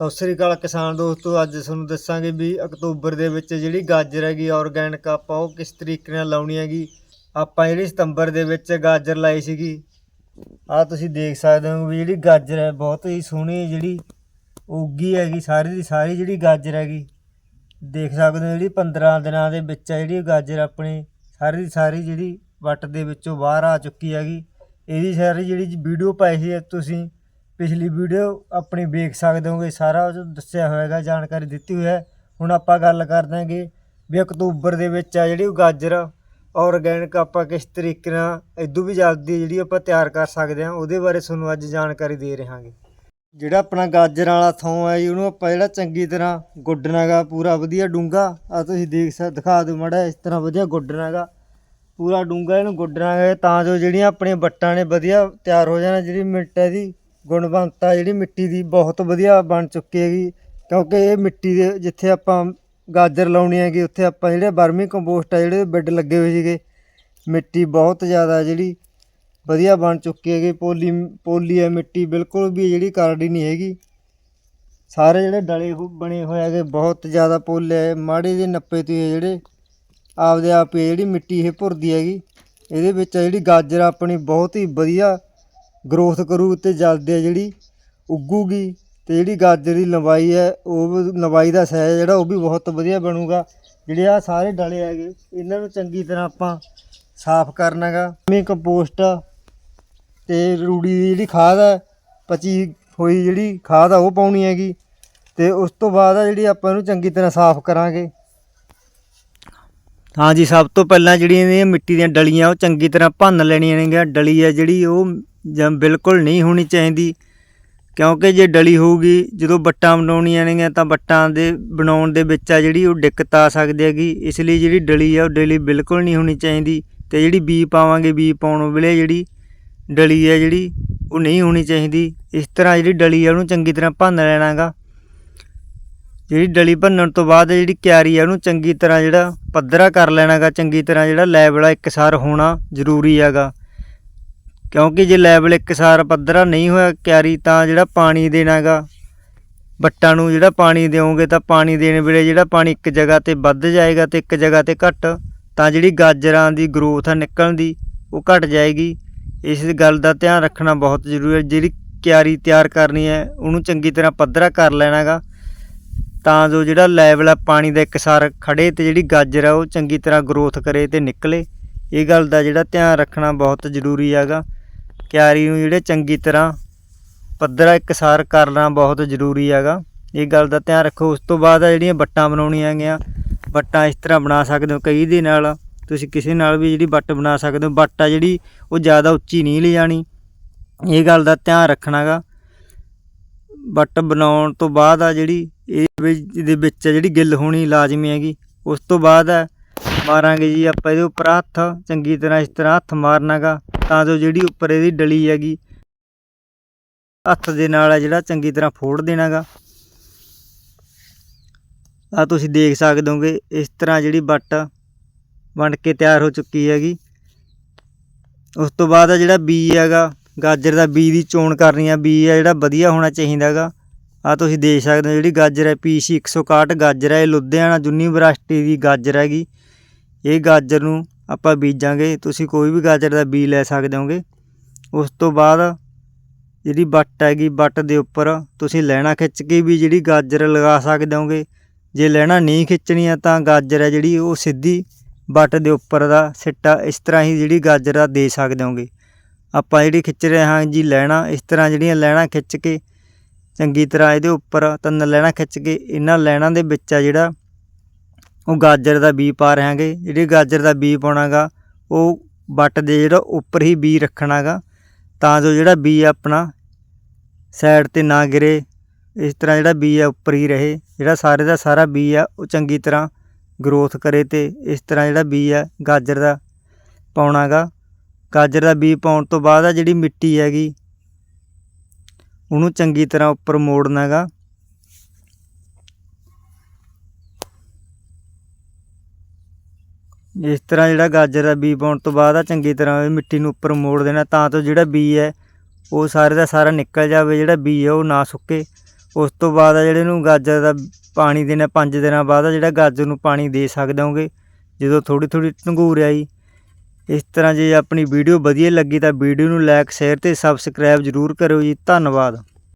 ਸਤਿ ਸ੍ਰੀ ਅਕਾਲ ਕਿਸਾਨ ਦੋਸਤੋ, ਅੱਜ ਤੁਹਾਨੂੰ ਦੱਸਾਂਗੇ ਵੀ ਅਕਤੂਬਰ ਦੇ ਵਿੱਚ ਜਿਹੜੀ ਗਾਜਰ ਹੈਗੀ ਆਰਗੈਨਿਕ ਆਪਾਂ ਉਹ ਕਿਸ ਤਰੀਕੇ ਨਾਲ ਲਾਉਣੀ ਹੈਗੀ। ਆਪਾਂ ਜਿਹੜੀ ਸਤੰਬਰ ਦੇ ਵਿੱਚ ਗਾਜਰ ਲਾਈ ਸੀਗੀ, ਆਹ ਤੁਸੀਂ ਦੇਖ ਸਕਦੇ ਹੋ ਵੀ ਜਿਹੜੀ ਗਾਜਰ ਹੈ, ਬਹੁਤ ਹੀ ਸੋਹਣੀ ਜਿਹੜੀ ਉੱਗੀ ਹੈਗੀ, ਸਾਰੀ ਦੀ ਸਾਰੀ ਜਿਹੜੀ ਗਾਜਰ ਹੈਗੀ। ਦੇਖ ਸਕਦੇ ਹੋ ਜਿਹੜੀ 15 ਦਿਨਾਂ ਦੇ ਵਿੱਚ ਆ ਜਿਹੜੀ ਗਾਜਰ ਆਪਣੀ, ਸਾਰੀ ਦੀ ਸਾਰੀ ਜਿਹੜੀ ਵੱਟ ਦੇ ਵਿੱਚੋਂ ਬਾਹਰ ਆ ਚੁੱਕੀ ਹੈਗੀ। ਇਹਦੀ ਸਾਰੀ ਜਿਹੜੀ ਵੀਡੀਓ ਪਾਈ ਸੀ ਤੁਸੀਂ ਪਿਛਲੀ ਵੀਡੀਓ ਆਪਣੀ ਵੇਖ ਸਕਦੇ ਹੋਗੇ, ਸਾਰਾ ਉਹ 'ਚ ਦੱਸਿਆ ਹੋਏਗਾ ਜਾਣਕਾਰੀ ਦਿੱਤੀ ਹੋਈ ਹੈ। ਹੁਣ ਆਪਾਂ ਗੱਲ ਕਰ ਦਾਂਗੇ ਵੀ ਅਕਤੂਬਰ ਦੇ ਵਿੱਚ ਆ ਜਿਹੜੀ ਉਹ ਗਾਜਰ ਆਰਗੈਨਿਕ ਆਪਾਂ ਕਿਸ ਤਰੀਕੇ ਨਾਲ ਇਦੋਂ ਵੀ ਜਲਦੀ ਜਿਹੜੀ ਆਪਾਂ ਤਿਆਰ ਕਰ ਸਕਦੇ ਹਾਂ, ਉਹਦੇ ਬਾਰੇ ਤੁਹਾਨੂੰ ਅੱਜ ਜਾਣਕਾਰੀ ਦੇ ਰਹਾਂਗੇ ਜਿਹੜਾ ਆਪਣਾ ਗਾਜਰ ਵਾਲਾ ਥਾਂ ਹੈ ਜੀ, ਉਹਨੂੰ ਆਪਾਂ ਜਿਹੜਾ ਚੰਗੀ ਤਰ੍ਹਾਂ ਗੁੱਡਣਾਗਾ ਪੂਰਾ ਵਧੀਆ ਡੂੰਗਾ ਆ ਤੁਸੀਂ ਦੇਖ ਸਕ, ਦਿਖਾ ਦਿਓ ਮੜਾ ਇਸ ਤਰ੍ਹਾਂ ਵਧੀਆ ਗੁੱਡਣਾਗਾ ਪੂਰਾ ਡੂੰਗਾ ਇਹਨੂੰ ਗੁੱਡਣਾਗਾ ਤਾਂ ਜੋ ਜਿਹੜੀਆਂ ਆਪਣੀਆਂ ਵੱਟਾਂ ਨੇ ਵਧੀਆ ਤਿਆਰ ਹੋ ਜਾਣਾ, ਜਿਹੜੀ ਮਿੰਟ ਹੈ ਦੀ ਗੁਣਵੰਤਾ ਜਿਹੜੀ ਮਿੱਟੀ ਦੀ ਬਹੁਤ ਵਧੀਆ ਬਣ ਚੁੱਕੀ ਹੈਗੀ। ਕਿਉਂਕਿ ਇਹ ਮਿੱਟੀ ਦੇ ਜਿੱਥੇ ਆਪਾਂ ਗਾਜਰ ਲਾਉਣੀ ਹੈਗੀ, ਉੱਥੇ ਆਪਾਂ ਜਿਹੜੇ ਵਰਮੀ ਕੰਪੋਸਟ ਆ, ਜਿਹੜੇ ਬੈੱਡ ਲੱਗੇ ਹੋਏ ਸੀਗੇ, ਮਿੱਟੀ ਬਹੁਤ ਜ਼ਿਆਦਾ ਜਿਹੜੀ ਵਧੀਆ ਬਣ ਚੁੱਕੀ ਹੈਗੀ। ਪੋਲੀ ਪੋਲੀ ਹੈ ਮਿੱਟੀ, ਬਿਲਕੁਲ ਵੀ ਜਿਹੜੀ ਕਰੜੀ ਨਹੀਂ ਹੈਗੀ। ਸਾਰੇ ਜਿਹੜੇ ਡਲੇ ਬਣੇ ਹੋਏ ਹੈਗੇ, ਬਹੁਤ ਜ਼ਿਆਦਾ ਪੋਲੇ ਹੈ। ਮਾੜੇ ਜਿਹੇ ਨੱਪੇ ਤੇ ਜਿਹੜੇ ਆਪਦੇ ਆਪ ਹੀ ਜਿਹੜੀ ਮਿੱਟੀ ਇਹ ਭੁਰਦੀ ਹੈਗੀ, ਇਹਦੇ ਵਿੱਚ ਆ ਜਿਹੜੀ ਗਾਜਰ ਆਪਣੀ ਬਹੁਤ ਹੀ ਵਧੀਆ ਗਰੋਥ ਕਰੂ ਤੇ ਜਲਦੀ ਆ ਜਿਹੜੀ ਉੱਗੂਗੀ ਤੇ ਜਿਹੜੀ ਗਾਜਰ ਦੀ ਲੰਬਾਈ ਹੈ, ਉਹ ਲੰਬਾਈ ਦਾ ਸਾਈਜ਼ ਜਿਹੜਾ, ਉਹ ਵੀ ਬਹੁਤ ਵਧੀਆ ਬਣੂਗਾ। ਜਿਹੜੇ ਆ ਸਾਰੇ ਡਲੇ ਹੈਗੇ, ਇਹਨਾਂ ਨੂੰ ਚੰਗੀ ਤਰ੍ਹਾਂ ਆਪਾਂ ਸਾਫ਼ ਕਰਨਾਗਾ। ਮੀ ਕੰਪੋਸਟ ਤੇ ਰੂੜੀ ਦੀ ਜਿਹੜੀ ਖਾਦ ਹੈ ਪਚੀ ਹੋਈ ਜਿਹੜੀ ਖਾਦ ਆ, ਉਹ ਪਾਉਣੀ ਹੈਗੀ। ਤੇ ਉਸ ਤੋਂ ਬਾਅਦ ਆ ਜਿਹੜੀ ਆਪਾਂ ਇਹਨੂੰ ਚੰਗੀ ਤਰ੍ਹਾਂ ਸਾਫ਼ ਕਰਾਂਗੇ। ਹਾਂਜੀ, ਸਭ ਤੋਂ ਪਹਿਲਾਂ ਜਿਹੜੀਆਂ ਇਹਦੀਆਂ ਮਿੱਟੀ ਦੀਆਂ ਡਲੀਆਂ, ਉਹ ਚੰਗੀ ਤਰ੍ਹਾਂ ਭੰਨ ਲੈਣੀਆਂ ਨੇਗੀਆਂ। ਡਲੀ ਹੈ ਜਿਹੜੀ, ਉਹ ਜਾਂ ਬਿਲਕੁਲ ਨਹੀਂ ਹੋਣੀ ਚਾਹੀਦੀ। ਕਿਉਂਕਿ ਜੇ ਡਲੀ ਹੋਊਗੀ, ਜਦੋਂ ਬੱਟਾਂ ਬਣਾਉਣੀਆਂ ਨੇਗੀਆਂ, ਤਾਂ ਬੱਟਾਂ ਦੇ ਬਣਾਉਣ ਦੇ ਵਿੱਚ ਆ ਜਿਹੜੀ ਉਹ ਦਿੱਕਤ ਆ ਸਕਦੀ ਹੈਗੀ। ਇਸ ਲਈ ਜਿਹੜੀ ਡਲੀ ਆ, ਉਹ ਡਲੀ ਬਿਲਕੁਲ ਨਹੀਂ ਹੋਣੀ ਚਾਹੀਦੀ। ਤੇ ਜਿਹੜੀ ਬੀ ਪਾਵਾਂਗੇ ਬੀ ਪਾਉਣ ਵੇਲੇ ਜਿਹੜੀ ਡਲੀ ਹੈ ਜਿਹੜੀ, ਉਹ ਨਹੀਂ ਹੋਣੀ ਚਾਹੀਦੀ। ਇਸ ਤਰ੍ਹਾਂ ਜਿਹੜੀ ਡਲੀ ਆ, ਉਹਨੂੰ ਚੰਗੀ ਤਰ੍ਹਾਂ ਭੰਨ ਲੈਣਾਗਾ। ਜਿਹੜੀ ਡਲੀ ਭੰਨਣ ਤੋਂ ਬਾਅਦ ਜਿਹੜੀ ਕਿਆਰੀ ਆ, ਉਹਨੂੰ ਚੰਗੀ ਤਰ੍ਹਾਂ ਜਿਹੜਾ ਪੱਧਰਾ ਕਰ ਲੈਣਾਗਾ। ਚੰਗੀ ਤਰ੍ਹਾਂ ਜਿਹੜਾ ਲੈਵਲ ਆ ਇੱਕਸਾਰ ਹੋਣਾ ਜ਼ਰੂਰੀ ਹੈਗਾ। ਕਿਉਂਕਿ ਜੇ ਲੈਵਲ ਇੱਕਸਾਰ ਪੱਧਰਾ ਨਹੀਂ ਹੋਇਆ ਕਿਆਰੀ, ਤਾਂ ਜਿਹੜਾ ਪਾਣੀ ਦੇਣਾਗਾ, ਬੱਟਾਂ ਨੂੰ ਜਿਹੜਾ ਪਾਣੀ ਦਿਓਗੇ ਤਾਂ ਪਾਣੀ ਦੇਣ ਵੇਲੇ ਜਿਹੜਾ ਪਾਣੀ ਇੱਕ ਜਗ੍ਹਾ ਤੇ ਵੱਧ ਜਾਏਗਾ ਤੇ ਇੱਕ ਜਗ੍ਹਾ ਤੇ ਘਟ, ਤਾਂ ਜਿਹੜੀ ਗਾਜਰਾਂ ਦੀ ਗਰੋਥ ਆ ਨਿਕਲਣ ਦੀ, ਉਹ ਘਟ ਜਾਏਗੀ। ਇਸ ਗੱਲ ਦਾ ਧਿਆਨ ਰੱਖਣਾ ਬਹੁਤ ਜ਼ਰੂਰੀ ਹੈ। ਜਿਹੜੀ ਕਿਆਰੀ ਤਿਆਰ ਕਰਨੀ ਹੈ, ਉਹਨੂੰ ਚੰਗੀ ਤਰ੍ਹਾਂ ਪੱਧਰਾ ਕਰ ਲੈਣਾਗਾ, ਤਾਂ ਜੋ ਜਿਹੜਾ ਲੈਵਲ ਆ ਪਾਣੀ ਦਾ ਇੱਕਸਾਰ ਖੜੇ ਤੇ ਜਿਹੜੀ ਗਾਜਰ ਆ ਉਹ ਚੰਗੀ ਤਰ੍ਹਾਂ ਗਰੋਥ ਕਰੇ ਤੇ ਨਿਕਲੇ। ਇਹ ਗੱਲ ਦਾ ਜਿਹੜਾ ਧਿਆਨ ਰੱਖਣਾ ਬਹੁਤ ਜ਼ਰੂਰੀ ਹੈਗਾ। ਕਿਆਰੀ ਨੂੰ ਜਿਹੜੇ ਚੰਗੀ ਤਰ੍ਹਾਂ ਪੱਧਰਾ ਇੱਕਸਾਰ ਕਰਨਾ ਬਹੁਤ ਜ਼ਰੂਰੀ ਹੈਗਾ। ਇਹ ਗੱਲ ਦਾ ਧਿਆਨ ਰੱਖੋ। ਉਸ ਤੋਂ ਬਾਅਦ ਆ ਜਿਹੜੀਆਂ ਵੱਟਾਂ ਬਣਾਉਣੀਆਂ ਹੈਗੀਆਂ, ਵੱਟਾਂ ਇਸ ਤਰ੍ਹਾਂ ਬਣਾ ਸਕਦੇ ਹੋ ਕਈ ਦੇ ਨਾਲ। ਤੁਸੀਂ ਕਿਸੇ ਨਾਲ ਵੀ ਜਿਹੜੀ ਵੱਟ ਬਣਾ ਸਕਦੇ ਹੋ। ਵੱਟ ਆ ਜਿਹੜੀ ਉਹ ਜ਼ਿਆਦਾ ਉੱਚੀ ਨਹੀਂ ਲੈ ਜਾਣੀ। ਇਹ ਗੱਲ ਦਾ ਧਿਆਨ ਰੱਖਣਾਗਾ। ਵੱਟ ਬਣਾਉਣ ਤੋਂ ਬਾਅਦ ਆ ਜਿਹੜੀ ਇਹ ਇਹਦੇ ਵਿੱਚ ਆ ਜਿਹੜੀ ਗਿੱਲ ਹੋਣੀ ਲਾਜ਼ਮੀ ਹੈਗੀ। ਉਸ ਤੋਂ ਬਾਅਦ ਆ ਮਾਰਾਂਗੇ ਜੀ ਆਪਾਂ ਇਹਦੇ ਉੱਪਰ ਹੱਥ, ਚੰਗੀ ਤਰ੍ਹਾਂ ਇਸ ਤਰ੍ਹਾਂ ਹੱਥ ਮਾਰਨਾਗਾ, ਤਾਂ ਜੋ ਜਿਹੜੀ ਉੱਪਰ ਇਹਦੀ ਡਲੀ ਹੈਗੀ, ਹੱਥ ਦੇ ਨਾਲ ਆ ਜਿਹੜਾ ਚੰਗੀ ਤਰ੍ਹਾਂ ਫੋੜ ਦੇਣਾਗਾ। ਆ ਤੁਸੀਂ ਦੇਖ ਸਕਦੇ ਹੋਗੇ ਇਸ ਤਰ੍ਹਾਂ ਜਿਹੜੀ ਵੱਟ ਬਣ ਕੇ ਤਿਆਰ ਹੋ ਚੁੱਕੀ ਹੈਗੀ। ਉਸ ਤੋਂ ਬਾਅਦ ਆ ਜਿਹੜਾ ਬੀ ਹੈਗਾ, ਗਾਜਰ ਦਾ ਬੀ ਦੀ ਚੋਣ ਕਰਨੀ ਆ, ਬੀ ਆ ਜਿਹੜਾ ਵਧੀਆ ਹੋਣਾ ਚਾਹੀਦਾ ਹੈਗਾ ਆ ਤੁਸੀਂ ਦੇਖ ਸਕਦੇ ਹੋ ਜਿਹੜੀ ਗਾਜਰ ਹੈ ਪੀਸੀ 161 ਗਾਜਰ ਹੈ, ਇਹ ਲੁਧਿਆਣਾ ਯੂਨੀਵਰਸਿਟੀ ਦੀ ਗਾਜਰ ਹੈਗੀ। ਇਹ ਗਾਜਰ ਨੂੰ ਆਪਾਂ ਬੀਜਾਂਗੇ, ਤੁਸੀਂ ਕੋਈ ਵੀ ਗਾਜਰ ਦਾ ਬੀ ਲੈ ਸਕਦੇ ਹੋਗੇ। ਉਸ ਤੋਂ ਬਾਅਦ ਜਿਹੜੀ ਵੱਟ ਹੈਗੀ, ਵੱਟ ਦੇ ਉੱਪਰ ਤੁਸੀਂ ਲੈਣਾ ਖਿੱਚ ਕੇ ਵੀ ਜਿਹੜੀ ਗਾਜਰ ਲਗਾ ਸਕਦੇ ਹੋਗੇ। ਜੇ ਲੈਣਾ ਨਹੀਂ ਖਿੱਚਣੀ ਆ ਤਾਂ ਗਾਜਰ ਹੈ ਜਿਹੜੀ, ਉਹ ਸਿੱਧੀ ਵੱਟ ਦੇ ਉੱਪਰ ਦਾ ਸਿੱਟਾ ਇਸ ਤਰ੍ਹਾਂ ਹੀ ਜਿਹੜੀ ਗਾਜਰ ਦਾ ਦੇ ਸਕਦੇ ਹੋਗੇ। ਆਪਾਂ ਜਿਹੜੀ ਖਿੱਚ ਰਹੇ ਹਾਂ ਜੀ ਲੈਣਾ, ਇਸ ਤਰ੍ਹਾਂ ਜਿਹੜੀਆਂ ਲੈਣਾ ਖਿੱਚ ਕੇ, ਚੰਗੀ ਤਰ੍ਹਾਂ ਇਹਦੇ ਉੱਪਰ ਤਿੰਨ ਲੈਣਾ ਖਿੱਚ ਕੇ, ਇਹਨਾਂ ਲੈਣਾ ਦੇ ਵਿੱਚ ਆ ਜਿਹੜਾ ਉਹ ਗਾਜਰ ਦਾ ਬੀ ਪਾ ਰਹਾਂਗੇ, ਜਿਹੜੀ ਗਾਜਰ ਦਾ ਬੀ ਪਾਉਣਾਗਾ, ਉਹ ਵੱਟ ਦੇ ਜਿਹੜਾ ਉੱਪਰ ਹੀ ਬੀ ਰੱਖਣਾਗਾ, ਤਾਂ ਜੋ ਜਿਹੜਾ ਬੀ ਆਪਣਾ ਸਾਈਡ ਤੇ ਨਾ ਗਿਰੇ, ਇਸ ਤਰ੍ਹਾਂ ਜਿਹੜਾ ਬੀ ਆ ਉੱਪਰ ਹੀ ਰਹੇ, ਜਿਹੜਾ ਸਾਰੇ ਦਾ ਸਾਰਾ ਬੀ ਆ ਉਹ ਚੰਗੀ ਤਰ੍ਹਾਂ ਗਰੋਥ ਕਰੇ ਤੇ ਇਸ ਤਰ੍ਹਾਂ ਜਿਹੜਾ ਬੀ ਆ ਗਾਜਰ ਦਾ ਪਾਉਣਾਗਾ। ਗਾਜਰ ਦਾ ਬੀ ਪਾਉਣ ਤੋਂ ਬਾਅਦ ਆ ਜਿਹੜੀ ਮਿੱਟੀ ਹੈਗੀ, ਉਹਨੂੰ ਚੰਗੀ ਤਰ੍ਹਾਂ ਉੱਪਰ ਮੋੜਨਾਗਾ। ਇਸ ਤਰ੍ਹਾਂ ਜਿਹੜਾ ਗਾਜਰ ਦਾ ਬੀ ਪਾਉਣ ਤੋਂ ਬਾਅਦ ਆ, ਚੰਗੀ ਤਰ੍ਹਾਂ ਮਿੱਟੀ ਨੂੰ ਉੱਪਰ ਮੋੜ ਦੇਣਾ, ਤਾਂ ਤੋਂ ਜਿਹੜਾ ਬੀ ਹੈ, ਉਹ ਸਾਰੇ ਦਾ ਸਾਰਾ ਨਿਕਲ ਜਾਵੇ, ਜਿਹੜਾ ਬੀ ਹੈ, ਉਹ ਨਾ ਸੁੱਕੇ। ਉਸ ਤੋਂ ਬਾਅਦ ਆ ਜਿਹੜੇ ਨੂੰ ਗਾਜਰ ਦਾ ਪਾਣੀ ਦੇਣਾ 5 ਦਿਨਾਂ ਬਾਅਦ ਆ ਜਿਹੜਾ ਗਾਜਰ ਨੂੰ ਪਾਣੀ ਦੇ ਸਕਦੇ ਹੋਗੇ, ਜਦੋਂ ਥੋੜੀ ਥੋੜੀ ਢੰਗੂਰ ਆਈ। ਇਸ ਤਰ੍ਹਾਂ ਜੇ ਆਪਣੀ ਵੀਡੀਓ ਵਧੀਆ ਲੱਗੀ ਤਾਂ ਵੀਡੀਓ ਨੂੰ ਲਾਈਕ ਸ਼ੇਅਰ ਤੇ ਸਬਸਕ੍ਰਾਈਬ ਜ਼ਰੂਰ ਕਰਿਓ ਜੀ। ਧੰਨਵਾਦ।